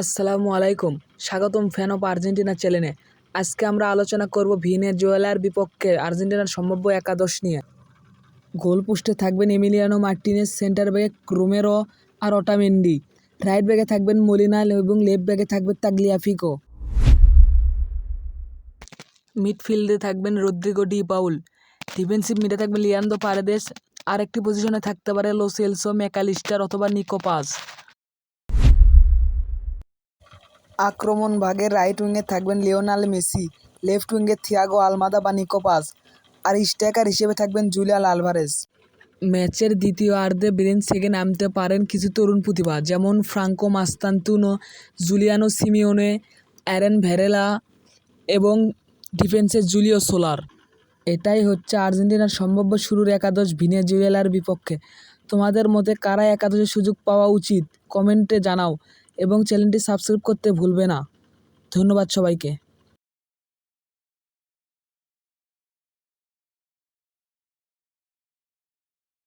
আসসালামু আলাইকুম। স্বাগতম ফ্যান অফ আর্জেন্টিনা চ্যানেলে। আজকে আমরা আলোচনা করব ভিনেজুয়েলার বিপক্ষে আর্জেন্টিনার সম্ভাব্য একাদশ নিয়ে। গোল পোস্টে থাকবেন এমিলিয়ানো মার্টিনেজ সেন্টার ব্যাগে রোমেরো আর অটামেন্ডি। রাইট ব্যাগে থাকবেন মলিনাল এবং লেফট ব্যাগে থাকবে তাগলিয়াফিকো। মিডফিল্ডে থাকবেন রদ্রিগো ডি পাউল। ডিফেন্সিভ মিডে থাকবে লিয়ান্দো পারেদেস। আর একটি পজিশনে থাকতে পারে লো সেলসো ম্যাকালিস্টার অথবা নিকোপাস আক্রমণ ভাগে রাইট উইংয়ে থাকবেন লিওনাল মেসি লেফট উইংয়ে থিয়াগো আলমাদা বা নিকোপাস আর স্ট্রাইকার হিসেবে থাকবেন জুলিয়াল আলভারেজ ম্যাচের দ্বিতীয় আর্ধে ব্রেঞ্চ থেকে নামতে পারেন কিছু তরুণ প্রতিভা, যেমন Franco Mastantuono, Giuliano Simeone, Alan Varela এবং ডিফেন্সের জুলিও সোলার। এটাই হচ্ছে আর্জেন্টিনার সম্ভাব্য শুরুর একাদশ ভিনেজুয়েলার বিপক্ষে। তোমাদের মতে কারা একাদশের সুযোগ পাওয়া উচিত? কমেন্টে জানাও। এবং চ্যানেলটি সাবস্ক্রাইব করতে ভুলবে না। ধন্যবাদ সবাইকে।